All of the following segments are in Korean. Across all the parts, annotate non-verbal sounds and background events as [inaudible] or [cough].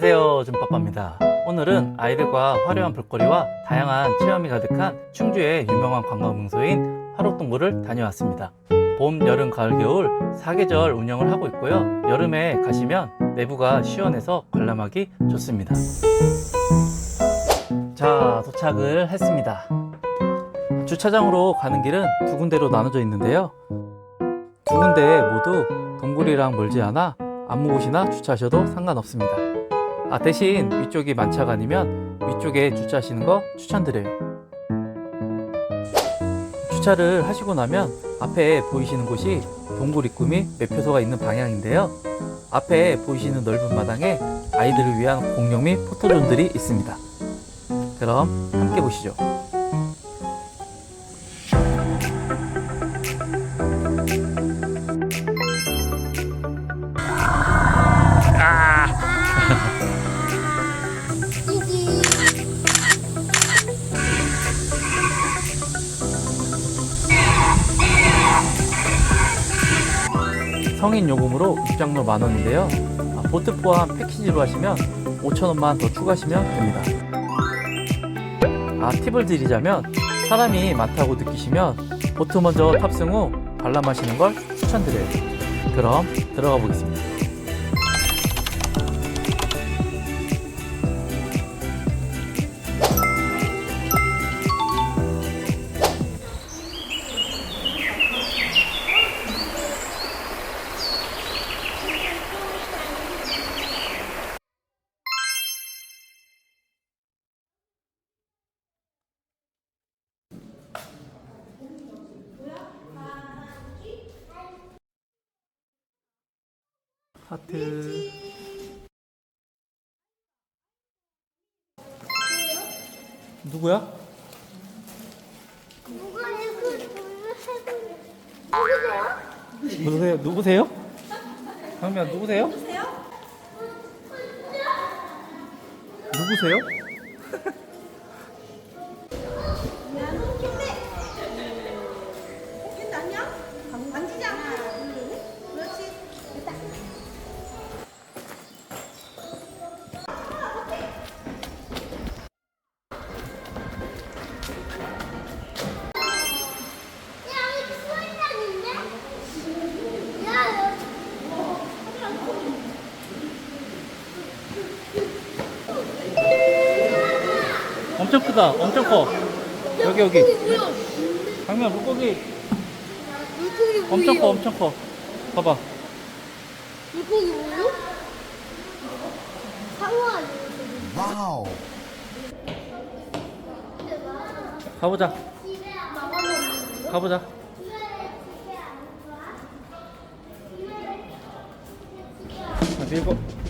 줌빠빠입니다. 오늘은 아이들과 화려한 볼거리와 다양한 체험이 가득한 충주의 유명한 관광 명소인 화록동굴을 다녀왔습니다. 봄, 여름, 가을, 겨울 4계절 운영을 하고 있고요. 여름에 가시면 내부가 시원해서 관람하기 좋습니다. 자, 도착을 했습니다. 주차장으로 가는 길은 두 군데로 나눠져 있는데요. 두 군데 모두 동굴이랑 멀지 않아 아무 곳이나 주차하셔도 상관없습니다. 아, 대신 위쪽이 만차가 아니면 위쪽에 주차하시는 거 추천드려요. 주차를 하시고 나면 앞에 보이시는 곳이 동굴 입구 및 매표소가 있는 방향인데요. 앞에 보이시는 넓은 마당에 아이들을 위한 공룡 및 포토존들이 있습니다. 그럼 함께 보시죠. 성인 요금으로 입장료 만 원인데요. 아, 보트 포함 패키지로 하시면 5천 원만 더 추가하시면 됩니다. 아, 팁을 드리자면 사람이 많다고 느끼시면 보트 먼저 탑승 후 관람하시는 걸 추천드려요. 그럼 들어가 보겠습니다. 하트. 누구야? 누구세요? 누구세요? 강미야 누구세요? 누구세요? 크다. 엄청 커. 여기 여기. 강미야 물고기 물고기 엄청 커. 엄청 커. 봐봐. 물고기 뭐요? 상어 아니에요? 와우. 가보자. 가보자. 자, 밀고.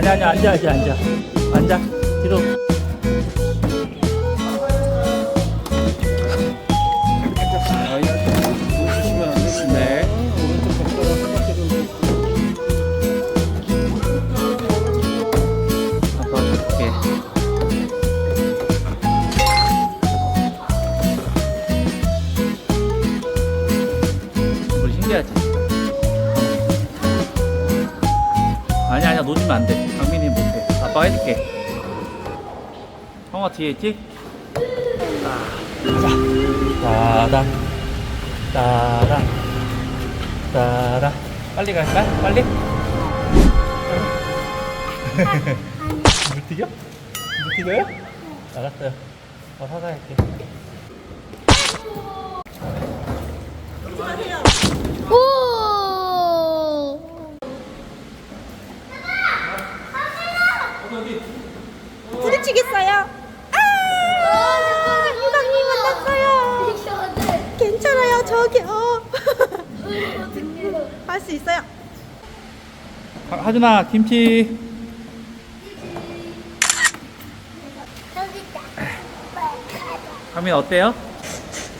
아니 아니 앉아 앉아 앉아 앉아 뒤로. 아빠 줄게. 형아 뒤에 있지? 자. 따당, 따당, 따당. 빨리 갈까? 빨리? [laughs] 물 튀겨? 물 튀겨요? 알았어요. 어, 사사할게. 오! 부딪히겠어요? 아! 유강님 만났어요. 괜찮아요, 저기. 어. 할 수 있어요. 하, 하준아, 김치. 가민 어때요?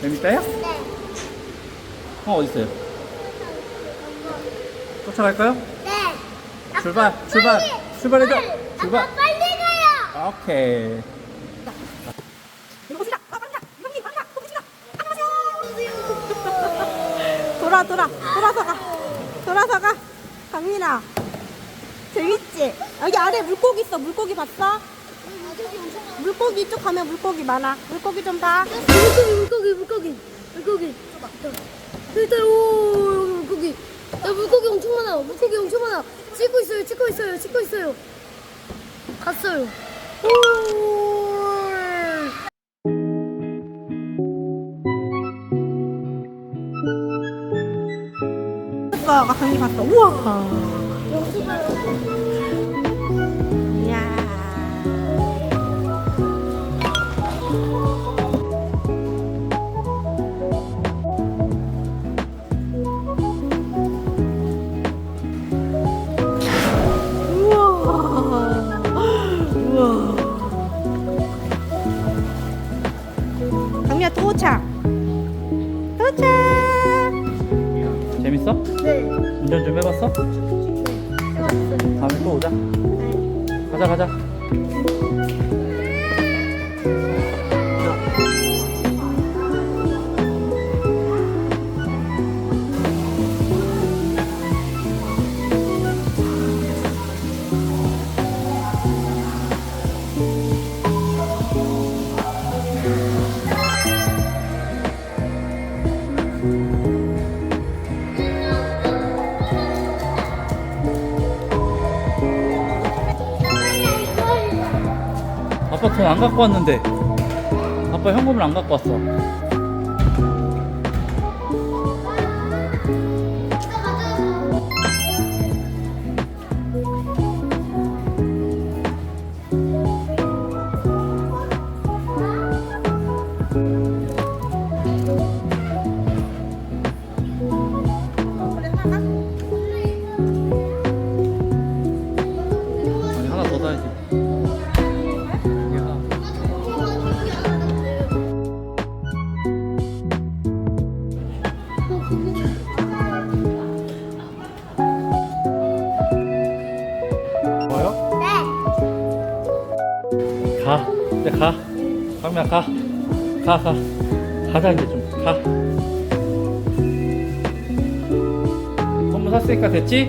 재밌어요? 네. 어, 어딨어요? 쫓아갈까요? 네. 출발, 출발, 출발해줘. 출발. 아빠 빨리 가요. 오케이. 이거 보시다. 아, 갑니다. 유강님, 갑니다. 보시다. 돌아 돌아서 가. 돌아서 가. 강민아. 재밌지? 여기 아래 물고기 있어. 물고기 봤어? 물고기 이쪽 가면 물고기 많아. 물고기 좀봐. 물고기 물고기 물고기. 물고기. 일단 오 여기 물고기. 야 물고기 엄청 많아. 물고기 엄청 많아. 찍고 있어요 찍고 있어요 찍고 있어요. 갔어요. 오 봤어 강민 봤어 우와. 이야. 우와. 우와. 강민아 도착. 도착 재밌어? 네 운전 좀 해봤어? 다음에 또 오자. 가자 가자. 아빠 돈 안 갖고 왔는데. 아빠 현금을 안 갖고 왔어. 이제 가. 강미야 가. 가, 가. 가자, 이제 좀. 가. 선물 샀으니까 됐지?